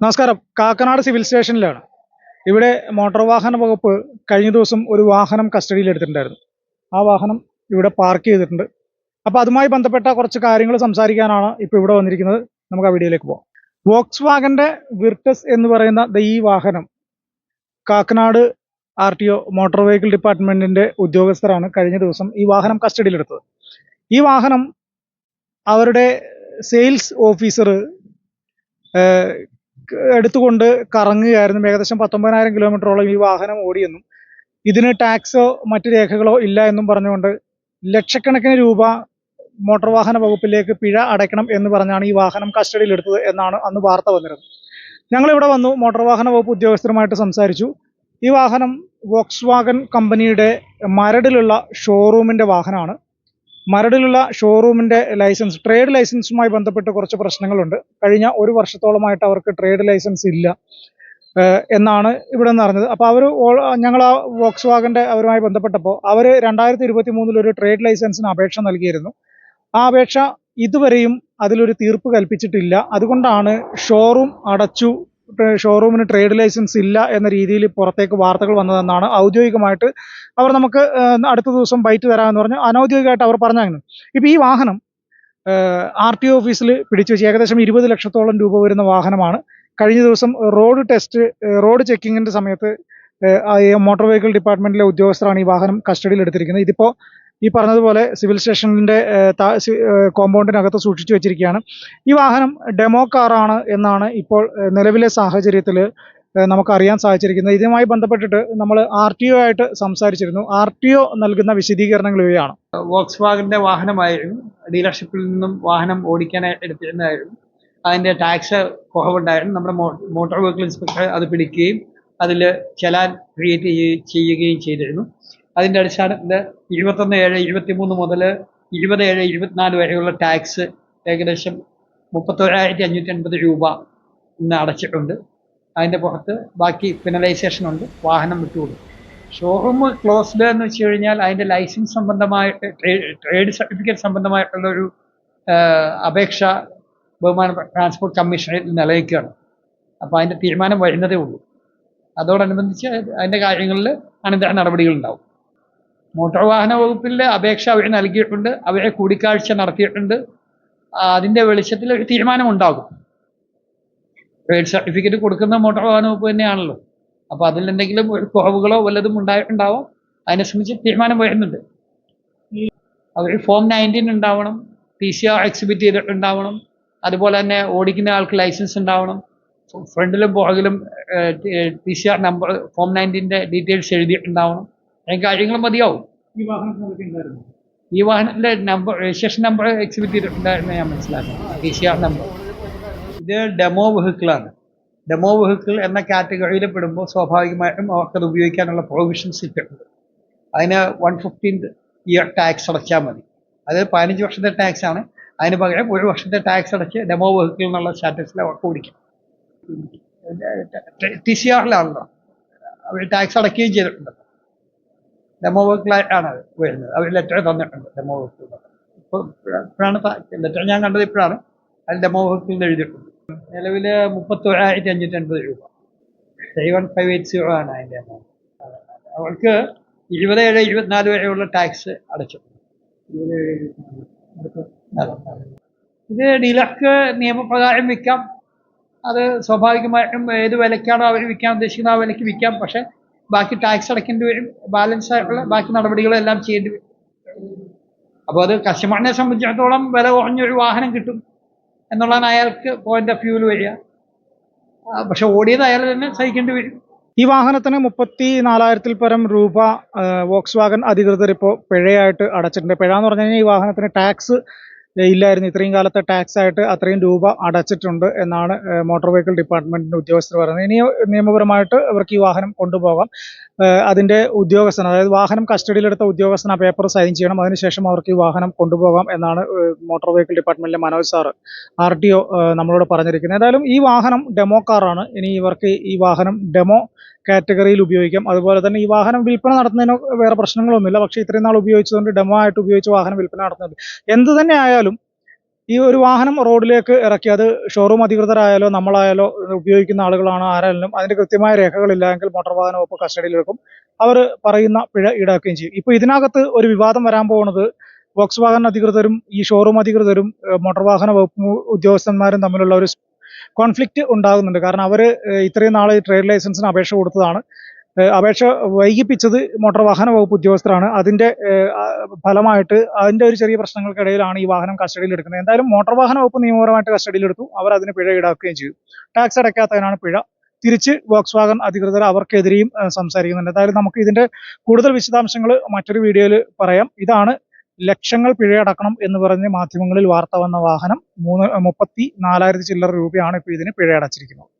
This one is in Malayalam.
നമസ്കാരം. കാക്കനാട് സിവിൽ സ്റ്റേഷനിലാണ്. ഇവിടെ മോട്ടോർ വാഹന വകുപ്പ് കഴിഞ്ഞ ദിവസം ഒരു വാഹനം കസ്റ്റഡിയിൽ എടുത്തിട്ടുണ്ടായിരുന്നു. ആ വാഹനം ഇവിടെ പാർക്ക് ചെയ്തിട്ടുണ്ട്. അപ്പോൾ അതുമായി ബന്ധപ്പെട്ട കുറച്ച് കാര്യങ്ങൾ സംസാരിക്കാനാണ് ഇപ്പോൾ ഇവിടെ വന്നിരിക്കുന്നത്. നമുക്ക് ആ വീഡിയോയിലേക്ക് പോകാം വോക്സ് വാഗന്റെ വിർട്ടസ് എന്ന് പറയുന്ന ഈ വാഹനം Kakkanad R T O motor vehicle ഡിപ്പാർട്ട്മെന്റിന്റെ ഉദ്യോഗസ്ഥരാണ് കഴിഞ്ഞ ദിവസം ഈ വാഹനം കസ്റ്റഡിയിലെടുത്തത് ഈ വാഹനം അവരുടെ സെയിൽസ് ഓഫീസർ എടുത്തുകൊണ്ട് കറങ്ങുകയായിരുന്നു. ഏകദേശം പത്തൊമ്പതിനായിരം കിലോമീറ്ററോളം ഈ വാഹനം ഓടിയെന്നും ഇതിന് ടാക്സോ മറ്റു രേഖകളോ ഇല്ല എന്നും പറഞ്ഞുകൊണ്ട് ലക്ഷക്കണക്കിന് രൂപ മോട്ടോർ വാഹന വകുപ്പിലേക്ക് പിഴ അടയ്ക്കണം എന്ന് പറഞ്ഞാണ് ഈ വാഹനം കസ്റ്റഡിയിൽ എടുത്തത് എന്നാണ് അന്ന് വാർത്ത വന്നിരുന്നത്. ഞങ്ങൾ ഇവിടെ വന്നു മോട്ടോർ വാഹന വകുപ്പ് ഉദ്യോഗസ്ഥരുമായിട്ട് സംസാരിച്ചു. ഈ വാഹനം വോക്സ് കമ്പനിയുടെ മരടിലുള്ള ഷോറൂമിന്റെ വാഹനമാണ്. മരടിലുള്ള ഷോറൂമിന്റെ ലൈസൻസ് ട്രേഡ് ലൈസൻസുമായി ബന്ധപ്പെട്ട് കുറച്ച് പ്രശ്നങ്ങളുണ്ട്. കഴിഞ്ഞ ഒരു വർഷത്തോളമായിട്ട് അവർക്ക് ട്രേഡ് ലൈസൻസ് ഇല്ല. എന്നാണ് ഇവിടെ നിന്ന് അറിഞ്ഞത്. അപ്പോൾ അവർ ഞങ്ങൾ ആ വോക്സ് വാഗന്റെ അവരുമായി ബന്ധപ്പെട്ടപ്പോൾ അവർ രണ്ടായിരത്തി ഇരുപത്തി മൂന്നിൽ ഒരു ട്രേഡ് ലൈസൻസിന് അപേക്ഷ നൽകിയിരുന്നു. ആ അപേക്ഷ ഇതുവരെയും അതിലൊരു തീർപ്പ് കൽപ്പിച്ചിട്ടില്ല. അതുകൊണ്ടാണ് ഷോറൂം അടച്ചു ഷോറൂമിന് ട്രേഡ് ലൈസൻസ് ഇല്ല എന്ന രീതിയിൽ പുറത്തേക്ക് വാർത്തകൾ വന്നതെന്നാണ് ഔദ്യോഗികമായിട്ട് അവർ നമുക്ക് അടുത്ത ദിവസം ബൈറ്റ് തരാമെന്ന് പറഞ്ഞു അനൗദ്യോഗികമായിട്ട് അവർ പറഞ്ഞായിരുന്നു ഇപ്പോൾ ഈ വാഹനം ആർ ടി ഓഫീസിൽ പിടിച്ചു വെച്ച് ഏകദേശം ഇരുപത് ലക്ഷത്തോളം രൂപ വരുന്ന വാഹനമാണ്. കഴിഞ്ഞ ദിവസം റോഡ് ടെസ്റ്റ് റോഡ് ചെക്കിങ്ങിന്റെ സമയത്ത് മോട്ടോർ വെഹിക്കിൾ ഡിപ്പാർട്ട്മെന്റിലെ ഉദ്യോഗസ്ഥരാണ് ഈ വാഹനം കസ്റ്റഡിയിൽ എടുത്തിരിക്കുന്നത്. ഇതിപ്പോ ഈ പറഞ്ഞതുപോലെ സിവിൽ സ്റ്റേഷനിന്റെ കോമ്പൗണ്ടിനകത്ത് സൂക്ഷിച്ചു വെച്ചിരിക്കുകയാണ്. ഈ വാഹനം ഡെമോ കാറാണ് എന്നാണ് ഇപ്പോൾ നിലവിലെ സാഹചര്യത്തിൽ നമുക്കറിയാൻ സാധിച്ചിരിക്കുന്നത്. ഇതുമായി ബന്ധപ്പെട്ടിട്ട് നമ്മൾ ആർ ടി ഒ ആയിട്ട് സംസാരിച്ചിരുന്നു. ആർ ടി ഒ നൽകുന്ന വിശദീകരണങ്ങൾ ഇവയാണ്. വോക്സ് വാഗിന്റെ വാഹനമായിരുന്നു. ഡീലർഷിപ്പിൽ നിന്നും വാഹനം ഓടിക്കാനായിട്ട് എടുത്തിരുന്നതായിരുന്നു. അതിന്റെ ടാക്സ് കുറവുണ്ടായിരുന്നു. നമ്മുടെ മോട്ടോർ വെഹിക്കിൾ ഇൻസ്പെക്ടർ അത് പിടിക്കുകയും അതിൽ ചലാൻ ക്രിയേറ്റ് ചെയ്യുകയും ചെയ്തിരുന്നു. അതിന്റെ അടിസ്ഥാനത്തിൽ ഇരുപത്തൊന്ന് ഏഴ് ഇരുപത്തി മൂന്ന് മുതൽ ഇരുപത് ഏഴ് ഇരുപത്തിനാല് വരെയുള്ള ടാക്സ് ഏകദേശം മുപ്പത്തൊരായിരത്തി അഞ്ഞൂറ്റി അൻപത് രൂപ ഇന്ന് അടച്ചിട്ടുണ്ട്. അതിന്റെ പുറത്ത് ബാക്കി ഫിനലൈസേഷൻ ഉണ്ട്. വാഹനം വിട്ടുകൊടുക്കും. ഷോറൂം ക്ലോസ്ഡ് എന്ന് വെച്ച് കഴിഞ്ഞാൽ അതിന്റെ ലൈസൻസ് സംബന്ധമായിട്ട് ട്രേഡ് സർട്ടിഫിക്കറ്റ് സംബന്ധമായിട്ടുള്ള ഒരു അപേക്ഷ ബഹുമാന ട്രാൻസ്പോർട്ട് കമ്മീഷനിൽ നിലനിൽക്കുകയാണ് അപ്പോൾ അതിന്റെ തീരുമാനം വരുന്നതേ ഉള്ളൂ. അതോടനുബന്ധിച്ച് അതിന്റെ കാര്യങ്ങളിൽ അനന്തര നടപടികൾ ഉണ്ടാവും മോട്ടോർ വാഹന വകുപ്പിന്റെ അപേക്ഷ അവർ നൽകിയിട്ടുണ്ട് അവരെ കൂടിക്കാഴ്ച നടത്തിയിട്ടുണ്ട്. അതിന്റെ വെളിച്ചത്തിൽ ഒരു തീരുമാനം ഉണ്ടാകും ട്രേഡ് സർട്ടിഫിക്കറ്റ് കൊടുക്കുന്ന മോട്ടോർ വാഹന വകുപ്പ് തന്നെയാണല്ലോ. അപ്പോൾ അതിൽ എന്തെങ്കിലും ഒരു കുറവുകളോ വല്ലതും ഉണ്ടായിട്ടുണ്ടാവാം. അതിനെ സംബന്ധിച്ച് തീരുമാനം വരുന്നുണ്ട്. അവർ ഫോം നയന്റീൻ ഉണ്ടാവണം പി സി ആർ എക്സിബിറ്റ് ചെയ്തിട്ടുണ്ടാവണം. അതുപോലെ തന്നെ ഓടിക്കുന്ന ആൾക്ക് ലൈസൻസ് ഉണ്ടാവണം. ഫ്രണ്ടിലും പുറകിലും P C R number form നയന്റീന്റെ details എഴുതിയിട്ടുണ്ടാവണം. അതിന് കാര്യങ്ങൾ മതിയാവും. ഈ വാഹനത്തിന്റെ ഉണ്ടായിരുന്നു? ഈ വാഹനത്തിന്റെ നമ്പർ രജിസ്ട്രേഷൻ നമ്പർ എക്സിബിറ്റ് ചെയ്തിട്ടുണ്ടായിരുന്നു ഞാൻ മനസ്സിലാക്കുന്നത് പി സി ആർ നമ്പർ ഇത് ഡെമോ വെഹിക്കിളാണ് ഡെമോ വെഹിക്കിൾ എന്ന കാറ്റഗറിയിൽ പെടുമ്പോൾ സ്വാഭാവികമായിട്ടും അവർക്കത് ഉപയോഗിക്കാനുള്ള പ്രൊവിഷൻസ് ഇട്ടിട്ടുണ്ട് അതിന് വൺ ഫിഫ്റ്റീൻ ഇയർ ടാക്സ് അടച്ചാൽ മതി. അത് പതിനഞ്ച് വർഷത്തെ ടാക്സ് ആണ്. അതിന് പകരം ഒരു വർഷത്തെ ടാക്സ് അടച്ച് ഡെമോ വെഹിക്കിൾ എന്നുള്ള സ്റ്റാറ്റസിൽ അവർക്ക് ഓടിക്കാം. ടി സി ആറിലാണല്ലോ അവർ ടാക്സ് അടയ്ക്കുകയും ചെയ്തിട്ടുണ്ട്. ഡെമോ അത് വരുന്നത്. അവർ ലെറ്റർ തന്നിട്ടുണ്ട് ഡെമോ വർക്ക് ഇപ്പോൾ ഇപ്പോഴാണ് ലെറ്റർ ഞാൻ കണ്ടത് ഇപ്പോഴാണ്. അതിൽ ഡെമോ വെഹിക്കിളിൽ എഴുതിയിട്ടുണ്ട്. നിലവിൽ മുപ്പത്തൊരായിരത്തി അഞ്ഞൂറ്റി അൻപത് രൂപ. Three one five eight zero ആണ് അതിന്റെ എമൗണ്ട് അവർക്ക് ഇരുപത് ഏഴ് ഇരുപത്തിനാല് വരെയുള്ള ടാക്സ് അടച്ചു. ഇത് ഡീലർക്ക് നിയമപ്രകാരം വിൽക്കാം. അത് സ്വാഭാവികമായിട്ടും ഏത് വിലക്കാണോ അവർ വിൽക്കാൻ ഉദ്ദേശിക്കുന്നത് ആ വിലയ്ക്ക് വിൽക്കാം. പക്ഷെ ബാക്കി ടാക്സ് അടയ്ക്കേണ്ടി വരും ബാലൻസ് ആയിട്ടുള്ള ബാക്കി നടപടികളെല്ലാം ചെയ്യേണ്ടി വരും. അപ്പോൾ അത് കസ്റ്റമറിനെ സംബന്ധിച്ചിടത്തോളം വില കുറഞ്ഞൊരു വാഹനം കിട്ടും എന്നുള്ളതാണ് അയാൾക്ക് പോയിന്റ് ഓഫ് വ്യൂവിൽ വരിക. പക്ഷെ ഓടിയത് അയാൾ തന്നെ സഹിക്കേണ്ടി വരും. ഈ വാഹനത്തിന് മുപ്പത്തി നാലായിരത്തിൽ പരം രൂപ വോക്സ് വാഗൻ അധികൃതർ ഇപ്പോൾ പിഴയായിട്ട് അടച്ചിട്ടുണ്ട്. പിഴ എന്ന് പറഞ്ഞു കഴിഞ്ഞാൽ ഈ വാഹനത്തിന് ടാക്സ് ഇല്ലായിരുന്നു. ഇത്രയും കാലത്തെ ടാക്സ് ആയിട്ട് അത്രയും രൂപ അടച്ചിട്ടുണ്ട് എന്നാണ് മോട്ടോർ വെഹിക്കിൾ ഡിപ്പാർട്ട്മെന്റിന്റെ ഉദ്യോഗസ്ഥർ പറയുന്നത്. ഇനി നിയമപരമായിട്ട് അവർക്ക് ഈ വാഹനം കൊണ്ടുപോകാം. അതിന്റെ ഉദ്യോഗസ്ഥൻ അതായത് വാഹനം കസ്റ്റഡിയിലെടുത്ത ഉദ്യോഗസ്ഥൻ ആ പേപ്പർ സൈൻ ചെയ്യണം. അതിനുശേഷം അവർക്ക് ഈ വാഹനം കൊണ്ടുപോകാം എന്നാണ് motor vehicle ഡിപ്പാർട്ട്മെന്റിലെ Manoj sir R T O നമ്മളോട് പറഞ്ഞിരിക്കുന്നത്. ഏതായാലും ഈ വാഹനം ഡെമോ കാറാണ് ഇനി ഇവർക്ക് ഈ വാഹനം ഡെമോ കാറ്റഗറിയിൽ ഉപയോഗിക്കാം. അതുപോലെ തന്നെ ഈ വാഹനം വിൽപ്പന നടത്തുന്നതിന് വേറെ പ്രശ്നങ്ങളൊന്നുമില്ല. പക്ഷേ ഇത്രയും നാൾ ഉപയോഗിച്ചതുകൊണ്ട് ഡെമോ ആയിട്ട് ഉപയോഗിച്ച് വാഹനം വിൽപ്പന നടത്തുന്നത് എന്ത് തന്നെ ആയാലും ഈ ഒരു വാഹനം റോഡിലേക്ക് ഇറക്കി അത് ഷോറൂം അധികൃതരായാലോ നമ്മളായാലോ ഉപയോഗിക്കുന്ന ആളുകളാണ് ആരായാലും അതിന്റെ കൃത്യമായ രേഖകളില്ല എങ്കിൽ മോട്ടോർ വാഹന വകുപ്പ് കസ്റ്റഡിയിൽ വെക്കും. അവർ പറയുന്ന പിഴ ഈടാക്കുകയും ചെയ്യും. ഇപ്പൊ ഇതിനകത്ത് ഒരു വിവാദം വരാൻ പോകുന്നത് വോക്സ് വാഹന അധികൃതരും ഈ ഷോറൂം അധികൃതരും മോട്ടോർ വാഹന വകുപ്പ് ഉദ്യോഗസ്ഥന്മാരും തമ്മിലുള്ള ഒരു കോൺഫ്ലിക്റ്റ് ഉണ്ടാകുന്നുണ്ട്. കാരണം അവർ ഇത്രയും നാൾ ട്രേഡ് ലൈസൻസിന് അപേക്ഷ കൊടുത്തതാണ്. അപേക്ഷ വൈകിപ്പിച്ചത് മോട്ടോർ വാഹന വകുപ്പ് ഉദ്യോഗസ്ഥരാണ്. അതിന്റെ ഫലമായിട്ട് അതിന്റെ ഒരു ചെറിയ പ്രശ്നങ്ങൾക്കിടയിലാണ് ഈ വാഹനം കസ്റ്റഡിയിൽ എടുക്കുന്നത്. എന്തായാലും മോട്ടോർ വാഹന വകുപ്പ് നിയമപരമായിട്ട് കസ്റ്റഡിയിൽ എടുത്തു. അവർ അതിന് പിഴ ഈടാക്കുകയും ചെയ്തു. ടാക്സ് അടയ്ക്കാത്തതിനാണ് പിഴ. തിരിച്ച് വോക്സ് വാഗൺ അധികൃതർ അവർക്കെതിരെയും സംസാരിക്കുന്നുണ്ട്. എന്തായാലും നമുക്ക് ഇതിന്റെ കൂടുതൽ വിശദാംശങ്ങൾ മറ്റൊരു വീഡിയോയിൽ പറയാം. ഇതാണ് ലക്ഷങ്ങൾ പിഴയടക്കണം എന്ന് പറഞ്ഞ് മാധ്യമങ്ങളിൽ വാർത്ത വന്ന വാഹനം മൂന്ന് മുപ്പത്തി നാലായിരത്തി ചില്ലറ രൂപയാണ് ഇപ്പോൾ ഇതിന് പിഴ അടച്ചിരിക്കുന്നത്